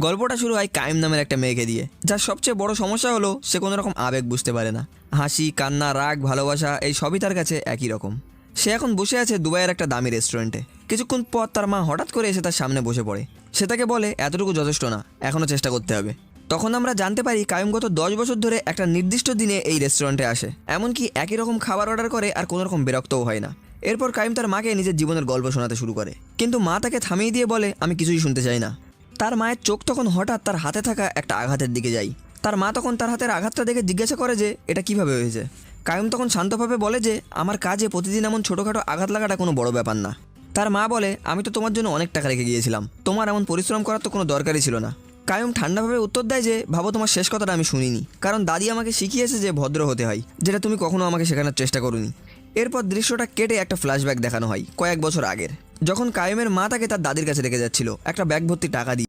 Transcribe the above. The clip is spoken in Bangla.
গল্পটা শুরু হয় কায়েম নামের একটা মেয়েকে দিয়ে। যার সবচেয়ে বড় সমস্যা হলো সে কোনো রকম আবেগ বুঝতে পারে না। হাসি, কান্না, রাগ, ভালোবাসা, এই সবই তার কাছে একই রকম। সে এখন বসে আছে দুবাইয়ের একটা দামি রেস্টুরেন্টে। কিছুক্ষণ পর তার মা হঠাৎ করে এসে তার সামনে বসে পড়ে। সে তাকে বলে, এতটুকু যথেষ্ট না এখনও চেষ্টা করতে হবে। তখন আমরা জানতে পারি কায়েম গত দশ বছর ধরে একটা নির্দিষ্ট দিনে এই রেস্টুরেন্টে আসে। এমনকি একই রকম খাবার অর্ডার করে আর কোনো রকম বিরক্তও হয় না। এরপর কায়েম তার মাকে নিজের জীবনের গল্প শোনাতে শুরু করে। কিন্তু মা তাকে থামিয়ে দিয়ে বলে, আমি কিছুই শুনতে চাই না। তার মায়ের চোখ তখন হঠাৎ তার হাতে থাকা একটা আঘাতের দিকে যায়। তার মা তখন তার হাতের আঘাতটা দেখে জিজ্ঞাসা করে যে, এটা কীভাবে হয়েছে? কায়ুম তখন শান্তভাবে বলে যে, আমার কাজে প্রতিদিন এমন ছোটোখাটো আঘাত লাগাটা কোনো বড় ব্যাপার না। তার মা বলে, আমি তো তোমার জন্য অনেক টাকা রেখে গিয়েছিলাম। তোমার এমন পরিশ্রম করার তো কোনো দরকারই ছিল না। কায়ুম ঠান্ডাভাবে উত্তর দেয় যে, ভাবো তোমার শেষ কথাটা আমি শুনিনি। কারণ দাদি আমাকে শিখিয়েছে যে, ভদ্র হতে হয়, যেটা তুমি কখনো আমাকে শেখানোর চেষ্টা করোনি। এরপর দৃশ্যটা কেটে একটা ফ্ল্যাশব্যাক দেখানো হয়, কয়েক বছর আগের। যখন কায়েমের মা তাকে তার দাদির কাছে রেখে যাচ্ছিল, একটা ব্যাগ ভর্তি টাকা দিয়ে।